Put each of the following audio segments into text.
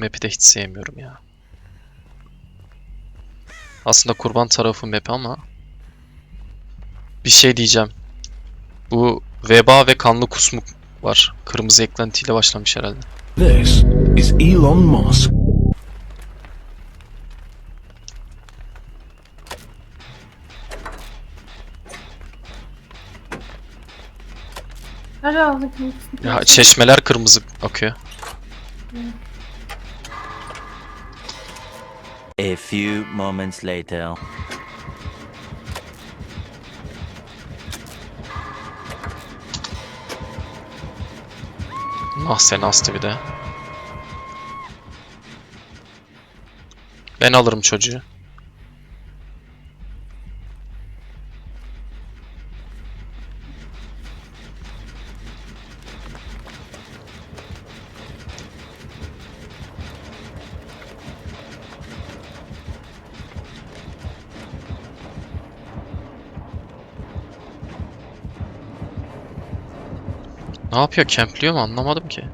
Map'i de hiç sevmiyorum ya. Aslında kurban tarafı map ama bir şey diyeceğim. Bu veba ve kanlı kusmuk var. Kırmızı eklentiyle başlamış herhalde. This is Elon Musk. Aldık? Ya çeşmeler kırmızı akıyor. A few moments later. Ah seni astı bir de. Ben alırım çocuğu. Ne yapıyor? Kempliyor mu? Anlamadım ki.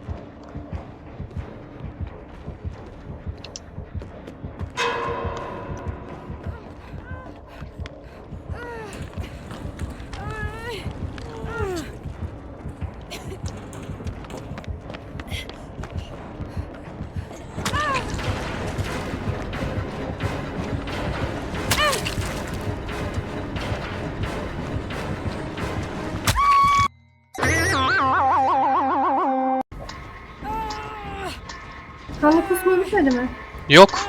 Bitmedi mi? Yok.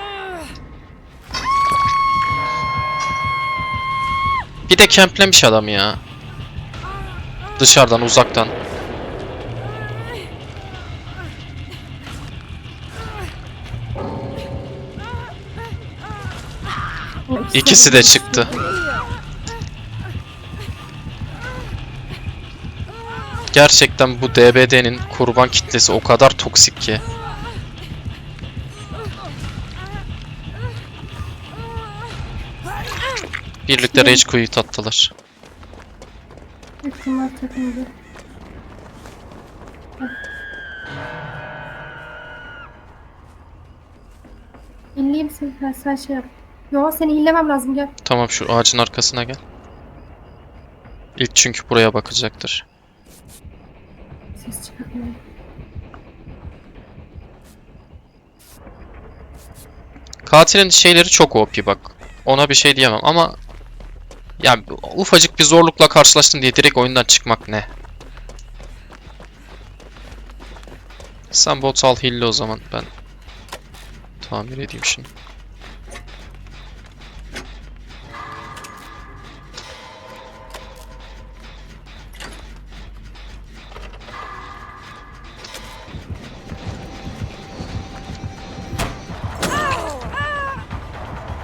Bir de kemplemiş adam ya. Dışarıdan, uzaktan. İkisi de çıktı. Gerçekten bu DBD'nin kurban kitlesi o kadar toksik ki. Birlikte Rage Quit attılar. Hepsinden takıldı. İlleyim seni. Ha, sen şey yap. Yo seni illemem lazım gel. Tamam şu ağacın arkasına gel. İlk çünkü buraya bakacaktır. Ses çıkartmayın. Katilin şeyleri çok OP bak. Ona bir şey diyemem ama ya ufacık bir zorlukla karşılaştın diye direkt oyundan çıkmak ne? Sen bot al hilli o zaman ben tamir edeyim şimdi.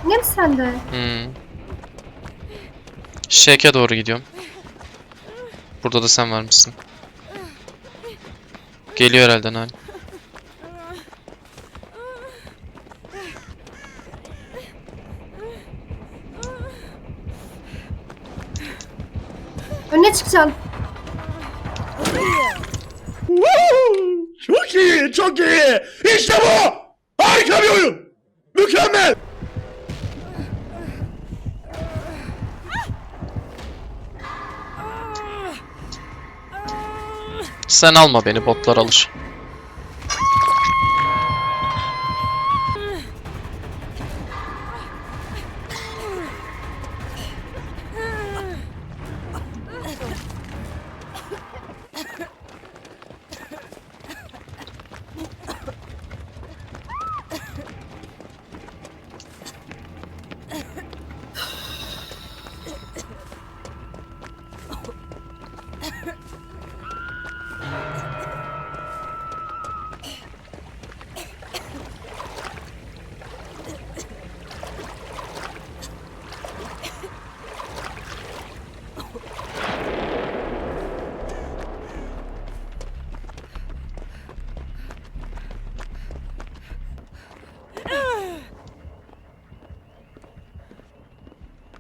Ne mi sende? Hmm. Shake'e doğru gidiyorum. Burada da sen var mısın? Geliyor herhalde Nani. Önüne çıkacaksın. Çok iyi, çok iyi. İşte bu. Harika bir oyun. Mükemmel. Sen alma beni botlar alır.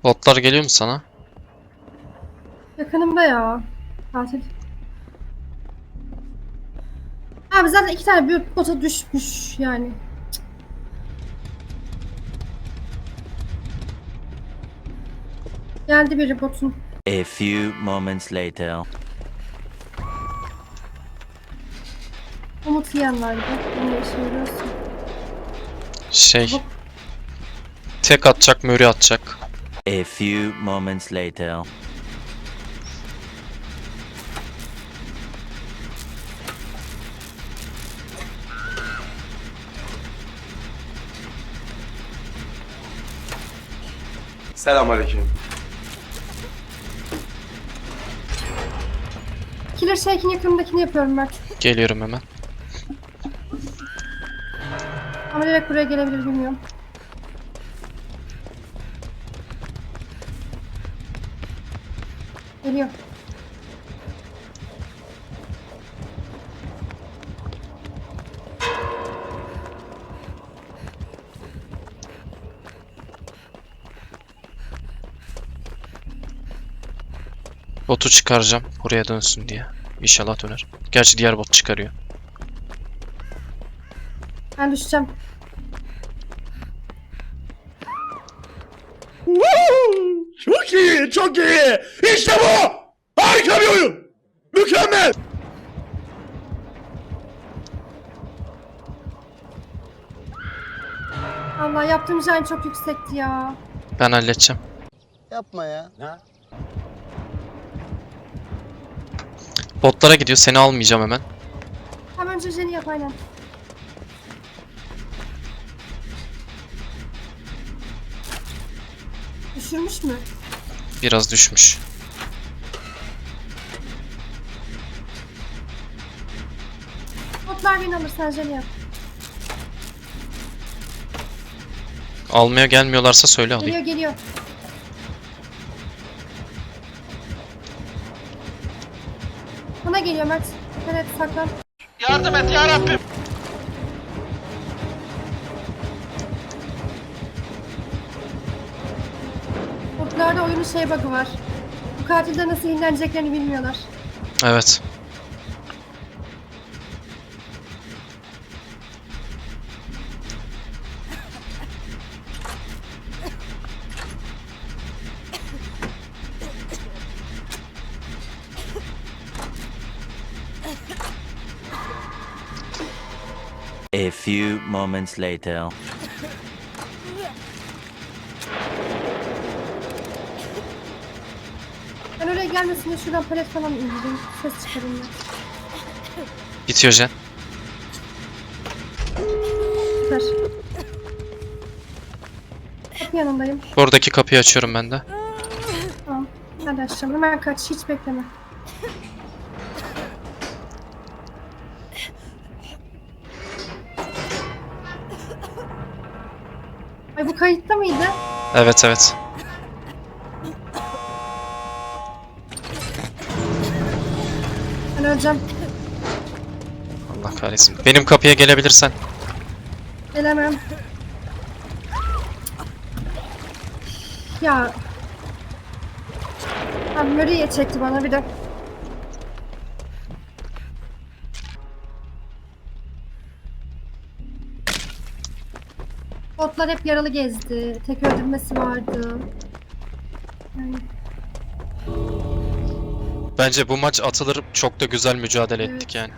Botlar geliyor mu sana? Yakınımda ya. Tatil. Abi zaten iki tane büyük bota düşmüş yani. Geldi biri botun. A few moments later. Umut yiyen vardı. Bunu yaşıyoruz. Şey. Tek atacak, Mürü atacak. A few moments later. Selamünaleyküm. Killer Shake'in yakınındakini yapıyorum Mert. Geliyorum hemen. Ama direkt buraya gelebilir bilmiyorum. Geliyor. Botu çıkaracağım. Buraya dönsün diye. İnşallah döner. Gerçi diğer bot çıkarıyor. Ben düşeceğim. Çok iyi, çok iyi. İşte bu. Harika bir oyun. Mükemmel. Allah yaptığım jen çok yüksekti ya. Ben halledeceğim. Yapma ya. Botlara gidiyor. Seni almayacağım hemen. Tam önce jeni yap aynen. Düşürmüş mü? Biraz düşmüş. Botlar beni alır sen yap. Almaya gelmiyorlarsa söyle alayım. Geliyor geliyor. Bana geliyor Mert. Evet saklan. Yardım et ya Rabbim. Oyunun şey bug'ı var. Bu katilde nasıl hinleneceklerini bilmiyorlar. Evet. A few moments later. Gelmesin diye şuradan palet falan indireyim. Ses çıkarayım ben. Bitiyor Jen. Süper. Kapı yanındayım. Buradaki kapıyı açıyorum ben de. Tamam. Hadi açacağım. Hemen kaç. Hiç bekleme. Ay bu kayıtta mıydı? Evet evet. Öleceğim. Allah kahretsin. Benim kapıya gelebilirsen. Gelemem. Ya. Abi Murray'e çekti bana bir de. Botlar hep yaralı gezdi. Tek öldürmesi vardı. Yani Bence bu maç atılır çok da güzel mücadele ettik yani.